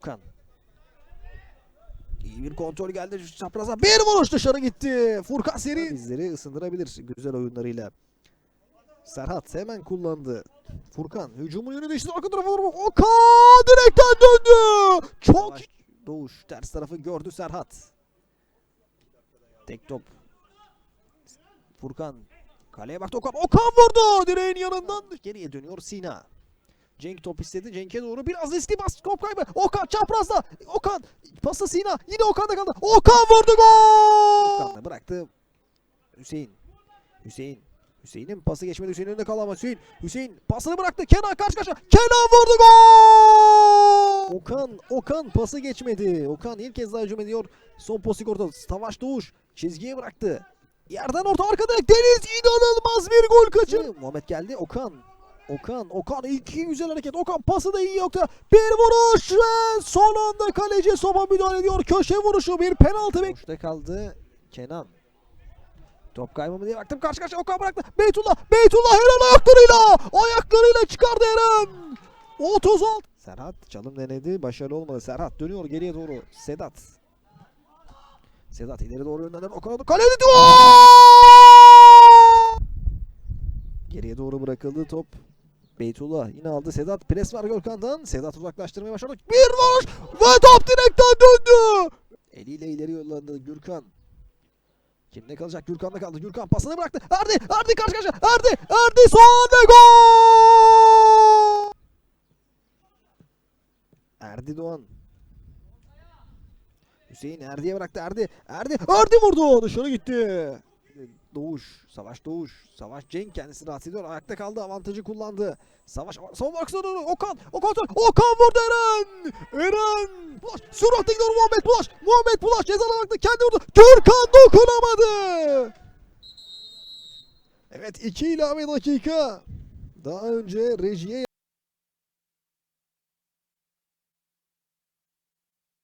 Kan. İyi bir kontrol geldi çapraza. Bir vuruş dışarı gitti. Furkan Seri bizleri ısındırabilir güzel oyunlarıyla. Serhat hemen kullandı. Furkan hücumun yönü değişti. Arka tarafa vurma. Okan direkten döndü. Çok Doğuş ters tarafı gördü Serhat. Tek top. Furkan kaleye baktı Okan. Okan vurdu. Direğin yanından geriye dönüyor Sina. Cenk top istedi. Cenk'e doğru biraz riskli bas. Top kaybı. Okan çaprazda. Okan pası Sina. Yine Okan'da kaldı. Okan vurdu gol. Okan da bıraktı. Hüseyin. Hüseyin. Hüseyin'in pası geçmedi. Hüseyin'in önünde kaldı Hüseyin. Hüseyin pasını bıraktı. Kenan karşı karşıya. Kenan vurdu gol. Okan. Okan pası geçmedi. Okan ilk kez daha hücum ediyor. Son posti orta. Savaş Doğuş. Çizgiye bıraktı. Yerden orta arkada Deniz inanılmaz bir gol kaçırdı. Muhammed geldi. Okan. Okan, Okan iki güzel hareket. Okan pası da iyi yoktu. Bir vuruş ve son anda kaleci Soma müdahale ediyor. Köşe vuruşu bir penaltı. Boşta kaldı Kenan. Top kaybı mı diye baktım karşı karşıya Okan bıraktı. Beytullah, Beytullah helal ayaklarıyla. Ayaklarıyla çıkardı Eren. 36. Serhat çalım denedi. Başarılı olmadı. Serhat dönüyor geriye doğru. Sedat. Sedat ileri doğru yönlendiren Okan'a kaleye diyor. Geriye doğru bırakıldı top. Beytullah yine aldı Sedat. Pres var Görkan'dan. Sedat uzaklaştırmaya başladı. Bir vuruş ve top direkten döndü. Eliyle ileri yolladı Gürkan. Kimde kalacak? Gürkan'da kaldı. Gürkan pasını bıraktı. Erdi! Erdi karşı karşıya! Erdi! Erdi son gol! Erdi Doğan. Hüseyin Erdi'ye bıraktı. Erdi! Erdi! Erdi vurdu! Dışarı gitti. Doğuş, Savaş Doğuş, Savaş Cenk kendisini rahatsız ediyor. Ayakta kaldı, avantajı kullandı. Savaş, savunma arkasına doğru. Okan, Okan, Okan vurdu Eren! Eren! Bulaş, süratle gidiyor Muhammed Bulaş! Muhammed Bulaş cezalı baktı, kendi vurdu. Gürkan dokunamadı! Evet, iki ilave dakika. Daha önce rejiye